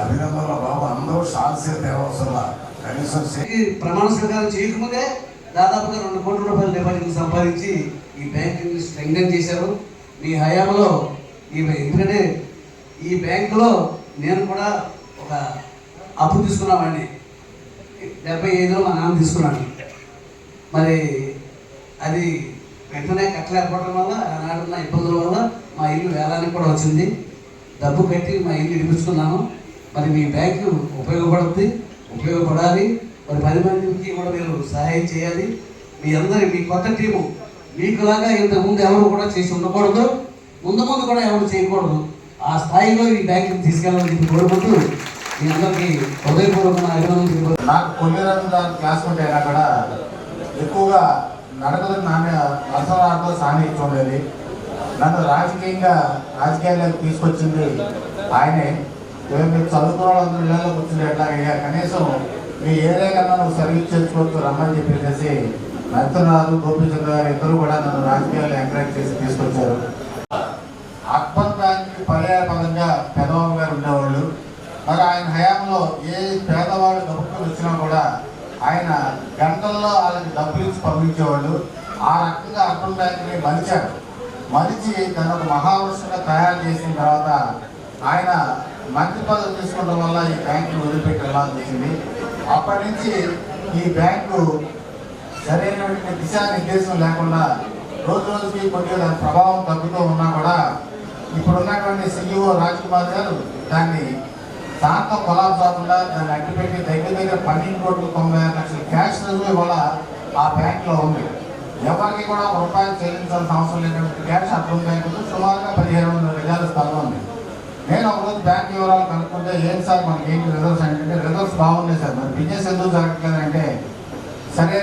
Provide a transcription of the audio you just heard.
అభినందనలు బాబు అందరూ షాల్స్ అవసరం కనీసం ప్రమాణ స్వీకారం చేయకముందే దాదాపుగా రెండు కోట్ల రూపాయల డిపాజిట్లు సంపాదించి ఈ బ్యాంకింగ్ స్ట్రెంగ్థెన్ చేశారు. మీ హయాంలో ఈ ఎందుకంటే ఈ బ్యాంకులో నేను కూడా ఒక అప్పు తీసుకున్నామండి. డెబ్బై ఐదులో మా నాన్న తీసుకున్నాను మరి అది వెంటనే కట్టలేకపోవడం వల్ల ఆనాడున్న ఇబ్బందుల వల్ల మా ఇల్లు వేలానికి కూడా వచ్చింది. డబ్బు కట్టి మా ఇల్లు ఇడిపించుకున్నాను మరి మీ బ్యాంకు ఉపయోగపడుతుంది ఉపయోగపడాలి. మరి పది మందికి కూడా మీరు సహాయం చేయాలి. మీ అందరి మీ కొత్త టీము మీకులాగా ఇంతకుముందు ఎవరు కూడా చేసి ఉండకూడదు. ముందు ముందు కూడా ఎవరు చేయకూడదు. ఆ స్థాయిలో ఈ బ్యాంకుని తీసుకెళ్ళాలని చెప్పి కోరుకుంటూ మీ అందరికీ హృదయపూర్వక అభినందనలు నాకు కొన్ని రోజులు క్లాస్మేట్ అక్కడ కూడా ఎక్కువగా నడకలు నాణ్య అసలు సాన్నిహిత్యం ఉండేది. నన్ను రాజకీయంగా రాజకీయాలకు తీసుకొచ్చింది ఆయనే. మీరు చదువుకున్న వాళ్ళందరూ ఇళ్ళలో కూర్చుంటే ఎట్లాగయ్యా కనీసం మీ ఏరియా కన్నా నువ్వు సర్వీస్ చేసుకోవచ్చు రమ్మని చెప్పేసి నరసింహరాజు గోపీచంద్ర గారు ఇద్దరు కూడా నన్ను రాజకీయాలు ఎంకరేజ్ చేసి తీసుకొచ్చారు. అక్బర్ బ్యాంక్ పర్యాయ పదంగా పెదబాబు గారు ఉండేవాళ్ళు. మరి ఆయన హయాంలో ఏ పేదవాడు డబ్బులు వచ్చినా కూడా ఆయన గంటల్లో వాళ్ళకి డబ్బులు ఇచ్చి పంపించేవాళ్ళు. ఆ రకంగా అర్బన్ బ్యాంక్ని మలిచారు. మలిచి తన ఒక మహావృషంగా తయారు చేసిన తర్వాత ఆయన మంత్రి పదవి తీసుకోవడం వల్ల ఈ బ్యాంకుని వదిలిపెట్టి వెళ్ళాల్సింది అప్పటి నుంచి ఈ బ్యాంకు సరైనటువంటి దిశానిర్దేశం లేకుండా రోజు రోజుకి కొద్దిగా దాని ప్రభావం తగ్గుతూ ఉన్నా కూడా ఇప్పుడున్నటువంటి సీఈఓ రాజ్ కుమార్ గారు దాన్ని దాంతో కొలాబ్ కాకుండా దాన్ని అడ్డుపెట్టి దగ్గర దగ్గర పన్నెండు కోట్లు తొంభై ఆరు లక్షల క్యాష్ రిజర్వ్ ఇవాళ ఆ బ్యాంక్లో ఉంది. ఎవరికి కూడా రూపాయలు చెల్లించాల్సిన అవసరం లేనటువంటి క్యాష్ అర్థం బ్యాంకులో సుమారుగా పదిహేను వందల గజాల స్థలం ఉంది. నేను ఒకరోజు బ్యాంక్ వివరాలు కనుక్కుంటే ఏం సార్ మనకి ఏంటి రిజల్ట్స్ అంటే రిజల్ట్స్ బాగున్నాయి సార్. మరి బిజినెస్ ఎందుకు జరగట్లేదంటే సరే